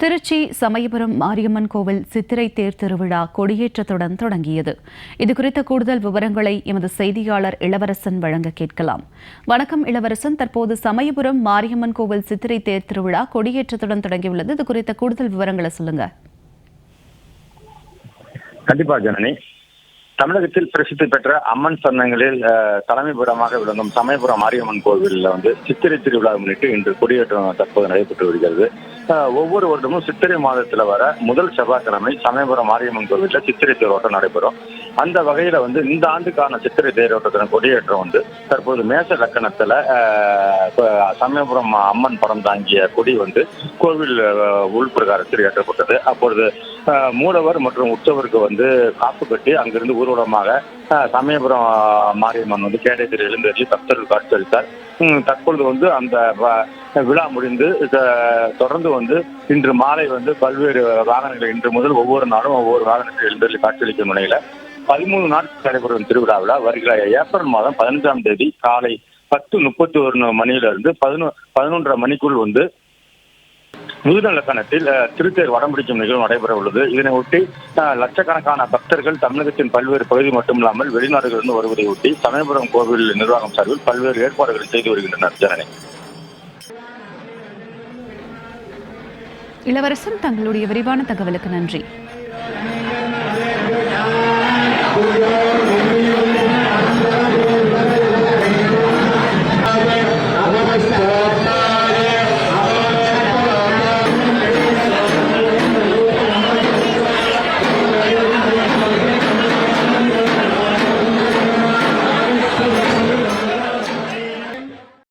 திருச்சி சமயபுரம் மாரியம்மன் கோவில் சித்திரை தேர் திருவிழா கொடியேற்றத்துடன் தொடங்கியது. இதுகுறித்த கூடுதல் விவரங்களை எமது செய்தியாளர் இளவரசன் வழங்க கேட்கலாம். வணக்கம் இளவரசன். தற்போது சமயபுரம் மாரியம்மன் கோவில் சித்திரை தேர் திருவிழா கொடியேற்றத்துடன் தொடங்கியுள்ளது. இது குறித்த கூடுதல் விவரங்களை சொல்லுங்க. கண்டிப்பா ஜனனி. தமிழகத்தில் பிரசித்தி பெற்ற அம்மன் சன்னங்களில் தலைமைபுரமாக விளங்கும் சமயபுரம் மாரியம்மன் கோவிலில் வந்து சித்திரை திருவிழா முன்னிட்டு இன்று கொடியேற்றம் தற்போது நடைபெற்று வருகிறது. ஒவ்வொரு வருடமும் சித்திரை மாதத்துல வர முதல் செவ்வாய்க்கிழமை சமயபுரம் மாரியம்மன் கோவிலில் சித்திரை தேரோட்டம் நடைபெறும். அந்த வகையில வந்து இந்த ஆண்டுக்கான சித்திரை தேரோட்டத்தின் கொடியேற்றம் வந்து தற்போது மேச லக்கணத்துல சமயபுரம் அம்மன் படம் தாங்கிய கொடி வந்து கோவில் அஹ், உள்பிரகாரத்தில் ஏற்றப்பட்டது. அப்பொழுது மூலவர் மற்றும் உற்சவருக்கு வந்து காப்பு கட்டி அங்கிருந்து ஊர்வலமாக சமயபுரம் மாரியம்மன் வந்து கேடேஜர் எழுந்தறி பக்தர்கள் காட்சியளித்தார். தற்பொழுது வந்து அந்த விழா முடிந்து தொடர்ந்து வந்து இன்று மாலை வந்து பல்வேறு வாகனங்கள் இன்று முதல் ஒவ்வொரு நாளும் ஒவ்வொரு வாகனத்தில் எழுந்தறி காட்சியளிக்கும் நிலையில பதிமூணு நாட்கள் நடைபெறும் திருவிழாவில் வருகிற ஏப்ரல் மாதம் பதினஞ்சாம் தேதி காலை பத்து முப்பத்தி ஒரு மணியிலிருந்து பதினொ பதினொன்றரை மணிக்குள் வந்து முதுநலக்கணத்தில் திருத்தேர் வடம்பிடிக்கும் நிகழ்வு நடைபெற உள்ளது. இதனை ஒட்டி லட்சக்கணக்கான பக்தர்கள் தமிழகத்தின் பல்வேறு பகுதி மட்டுமில்லாமல் வெளிநாடுகளிலிருந்து வருவதை ஒட்டி சமயபுரம் கோவில் நிர்வாகம் சார்பில் பல்வேறு ஏற்பாடுகளை செய்து வருகின்றனர் ஜனனி. இளவரசன் தங்களுடைய விரிவான தகவலுக்கு நன்றி.